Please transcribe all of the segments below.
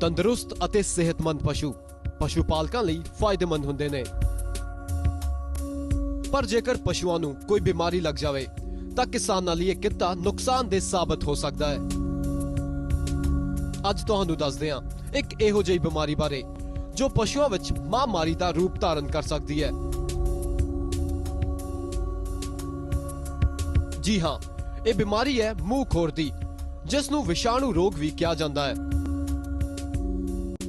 ਤੰਦਰੁਸਤ ਅਤੇ ਸਿਹਤਮੰਦ ਪਸ਼ੂ। ਪਸ਼ੂ ਪਾਲਕਾਂ ਲਈ ਫਾਇਦੇਮੰਦ ਹੁੰਦੇ ਨੇ। ਪਰ ਜੇਕਰ ਪਸ਼ੂਆਂ ਨੂੰ ਕੋਈ ਬਿਮਾਰੀ ਲੱਗ ਜਾਵੇ, ਤਾਂ ਕਿਸਾਨਾਂ ਲਈ ਇਹ ਕਿੱਤਾ ਨੁਕਸਾਨਦੇਹ ਸਾਬਤ ਹੋ ਸਕਦਾ ਹੈ। ਅੱਜ ਤੁਹਾਨੂੰ ਦੱਸਦੇ ਹਾਂ, ਇੱਕ ਇਹੋ ਜਿਹੀ ਬਿਮਾਰੀ ਬਾਰੇ, ਜੋ ਪਸ਼ੂਆਂ ਵਿੱਚ ਮਹਾਮਾਰੀ ਦਾ ਰੂਪ ਧਾਰਨ ਕਰ ਸਕਦੀ ਹੈ। ਜੀ ਹਾਂ, ਇਹ ਬਿਮਾਰੀ ਹੈ ਮੂੰਹ ਖੋਰ ਦੀ ਜਿਸ ਨੂੰ ਵਿਸ਼ਾਣੂ ਰੋਗ ਵੀ ਕਿਹਾ ਜਾਂਦਾ ਹੈ।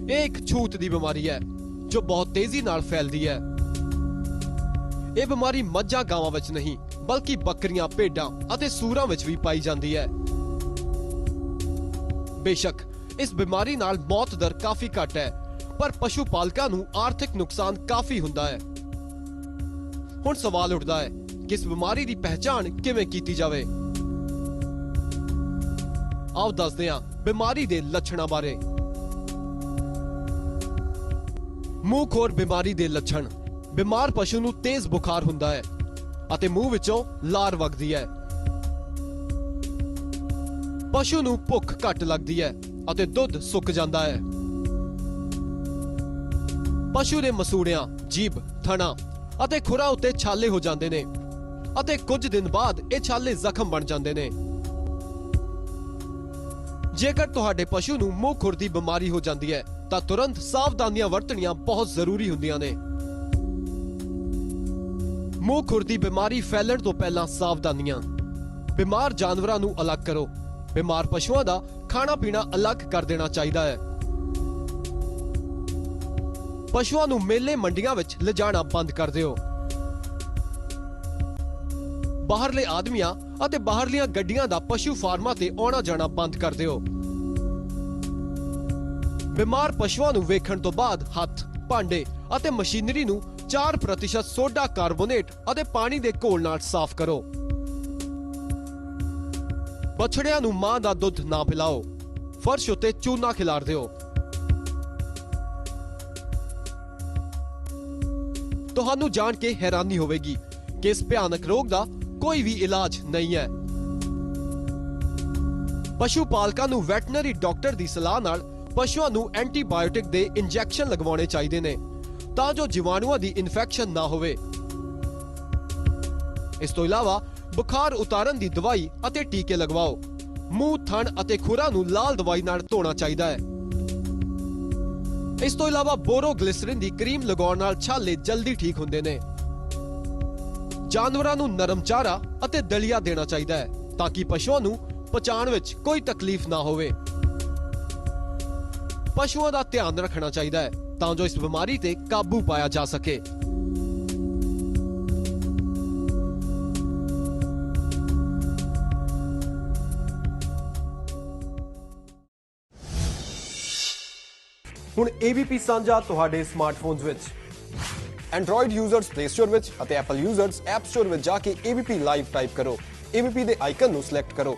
ਇਹ ਇੱਕ ਛੂਤ ਦੀ ਬਿਮਾਰੀ ਹੈ, ਜੋ ਬਹੁਤ ਤੇਜ਼ੀ ਨਾਲ ਫੈਲਦੀ ਹੈ। ਇਹ ਬਿਮਾਰੀ ਮੱਝਾਂ, ਗਾਵਾਂ ਵਿੱਚ ਨਹੀਂ, ਬਲਕਿ ਬੱਕਰੀਆਂ, ਭੇਡਾਂ ਅਤੇ ਸੂਰਾਂ ਵਿੱਚ ਵੀ ਪਾਈ ਜਾਂਦੀ ਹੈ। ਬੇਸ਼ੱਕ, ਇਸ ਬਿਮਾਰੀ ਨਾਲ ਮੌਤ ਦਰ ਕਾਫੀ ਘੱਟ ਹੈ, ਪਰ ਪਸ਼ੂ ਪਾਲਕਾਂ ਨੂੰ ਆਰਥਿਕ ਨੁਕਸਾਨ ਕਾਫੀ ਹੁੰਦਾ ਹੈ। ਹੁਣ ਸਵਾਲ ਉੱਠਦਾ ਹੈ ਕਿ ਇਸ ਬਿਮਾਰੀ ਦੀ ਪਹਿਚਾਣ ਕਿਵੇਂ ਕੀਤੀ ਜਾਵੇ? ਆਓ ਦੱਸਦੇ ਹਾਂ ਬਿਮਾਰੀ ਦੇ ਲੱਛਣਾਂ ਬਾਰੇ। ਮੂੰਹ ਖੋਰ ਬਿਮਾਰੀ ਦੇ ਲੱਛਣ। ਬਿਮਾਰ ਪਸ਼ੂ ਨੂੰ ਤੇਜ਼ ਬੁਖਾਰ ਹੁੰਦਾ ਹੈ ਅਤੇ ਮੂੰਹ ਵਿੱਚੋਂ ਲਾਰ ਵਗਦੀ ਹੈ। ਪਸ਼ੂ ਨੂੰ ਭੁੱਖ ਘੱਟ ਲੱਗਦੀ ਹੈ ਅਤੇ ਦੁੱਧ ਸੁੱਕ ਜਾਂਦਾ ਹੈ। ਪਸ਼ੂ ਦੇ ਮਸੂੜਿਆਂ, ਜੀਭ, ਥਣਾ ਅਤੇ ਖੁਰਾ ਉੱਤੇ ਛਾਲੇ ਹੋ ਜਾਂਦੇ ਨੇ ਅਤੇ ਕੁਝ ਦਿਨ ਬਾਅਦ ਇਹ ਛਾਲੇ ਜ਼ਖਮ ਬਣ ਜਾਂਦੇ ਨੇ। ਜੇਕਰ ਤੁਹਾਡੇ ਪਸ਼ੂ ਨੂੰ ਮੂੰਹ ਖੁਰ ਦੀ ਬਿਮਾਰੀ ਹੋ ਜਾਂਦੀ ਹੈ ਤਾਂ ਤੁਰੰਤ ਸਾਵਧਾਨੀਆਂ ਵਰਤਣੀਆਂ ਬਹੁਤ ਜ਼ਰੂਰੀ ਹੁੰਦੀਆਂ ਨੇ। ਮੂੰਹ ਖੁਰ ਦੀ ਬਿਮਾਰੀ ਫੈਲਣ ਤੋਂ ਪਹਿਲਾਂ ਸਾਵਧਾਨੀਆਂ। ਬਿਮਾਰ ਜਾਨਵਰਾਂ ਨੂੰ ਅਲੱਗ ਕਰੋ। ਬਿਮਾਰ ਪਸ਼ੂਆਂ ਦਾ ਖਾਣਾ ਪੀਣਾ ਅਲੱਗ ਕਰ ਦੇਣਾ ਚਾਹੀਦਾ ਹੈ। ਪਸ਼ੂਆਂ ਨੂੰ ਮੇਲੇ ਮੰਡੀਆਂ ਵਿੱਚ ਲਿਜਾਣਾ ਬੰਦ ਕਰ ਦਿਓ। ਬਾਹਰਲੇ ਆਦਮੀਆਂ ਅਤੇ ਬਾਹਰਲੀਆਂ ਗੱਡੀਆਂ ਦਾ ਪਸ਼ੂ ਫਾਰਮਾਂ ਤੇ ਆਉਣਾ ਜਾਣਾ ਬੰਦ ਕਰ ਦਿਓ। ਬਿਮਾਰ ਪਸ਼ੂਆਂ ਨੂੰ ਵੇਖਣ ਤੋਂ ਬਾਅਦ ਹੱਥ, ਭਾਂਡੇ ਅਤੇ ਮਸ਼ੀਨਰੀ ਨੂੰ 4% ਸੋਡਾ ਕਾਰਬੋਨੇਟ ਅਤੇ ਪਾਣੀ ਦੇ ਘੋਲ ਨਾਲ ਸਾਫ਼ ਕਰੋ। ਬਛੜਿਆਂ ਨੂੰ ਮਾਂ ਦਾ ਦੁੱਧ ਨਾ ਪਿਲਾਓ। ਫਰਸ਼ ਉੱਤੇ ਚੂਨਾ ਖਿਲਾਰ ਦਿਓ। ਤੁਹਾਨੂੰ ਜਾਣ ਕੇ ਹੈਰਾਨੀ ਹੋਵੇਗੀ ਕਿ ਇਸ ਭਿਆਨਕ ਰੋਗ ਦਾ ਕੋਈ ਵੀ ਇਲਾਜ ਨਹੀਂ ਹੈ। ਪਸ਼ੂ ਪਾਲਕਾਂ ਨੂੰ ਵੈਟਰਨਰੀ ਡਾਕਟਰ ਦੀ ਸਲਾਹ ਨਾਲ ਪਸ਼ੂਆਂ ਨੂੰ ਐਂਟੀਬਾਇਓਟਿਕ ਦੇ ਇੰਜੈਕਸ਼ਨ ਲਗਵਾਉਣੇ ਚਾਹੀਦੇ ਨੇ ਤਾਂ ਜੋ ਜੀਵਾਣੂਆਂ ਦੀ ਇਨਫੈਕਸ਼ਨ ਨਾ ਹੋਵੇ। ਇਸ ਤੋਂ ਇਲਾਵਾ ਬੁਖਾਰ ਉਤਾਰਨ ਦੀ ਦਵਾਈ ਅਤੇ ਟੀਕੇ ਲਗਵਾਓ। ਮੂੰਹ, ਥਣ ਅਤੇ ਖੁਰਾ ਨੂੰ ਲਾਲ ਦਵਾਈ ਨਾਲ ਧੋਣਾ ਚਾਹੀਦਾ ਹੈ। ਇਸ ਤੋਂ ਇਲਾਵਾ ਬੋਰੋਗਲਿਸਰਿਨ ਦੀ ਕਰੀਮ ਲਗਾਉਣ ਨਾਲ ਛਾਲੇ ਜਲਦੀ ਠੀਕ ਹੁੰਦੇ ਨੇ। ਜਾਨਵਰਾਂ ਨੂੰ ਨਰਮ ਚਾਰਾ ਅਤੇ ਦਲੀਆ ਦੇਣਾ ਚਾਹੀਦਾ ਹੈ ਤਾਂ ਕਿ ਪਸ਼ੂਆਂ ਨੂੰ ਪਚਾਣ ਵਿੱਚ ਕੋਈ ਤਕਲੀਫ ਨਾ ਹੋਵੇ। ਪਸ਼ੂਆਂ ਦਾ ਧਿਆਨ ਰੱਖਣਾ ਚਾਹੀਦਾ ਹੈ ਤਾਂ ਜੋ ਇਸ ਬਿਮਾਰੀ ਤੇ ਕਾਬੂ ਪਾਇਆ ਜਾ ਸਕੇ। ਹੁਣ ABP ਸਾਂਝਾ ਤੁਹਾਡੇ ਸਮਾਰਟਫੋਨਸ ਵਿੱਚ। Android ਯੂਜ਼ਰਸ Play Store ਵਿੱਚ ਅਤੇ Apple ਯੂਜ਼ਰਸ App Store ਵਿੱਚ ਜਾ ਕੇ ABP ਲਾਈਵ ਟਾਈਪ ਕਰੋ। ABP ਦੇ ਆਈਕਨ ਨੂੰ ਸਿਲੈਕਟ ਕਰੋ।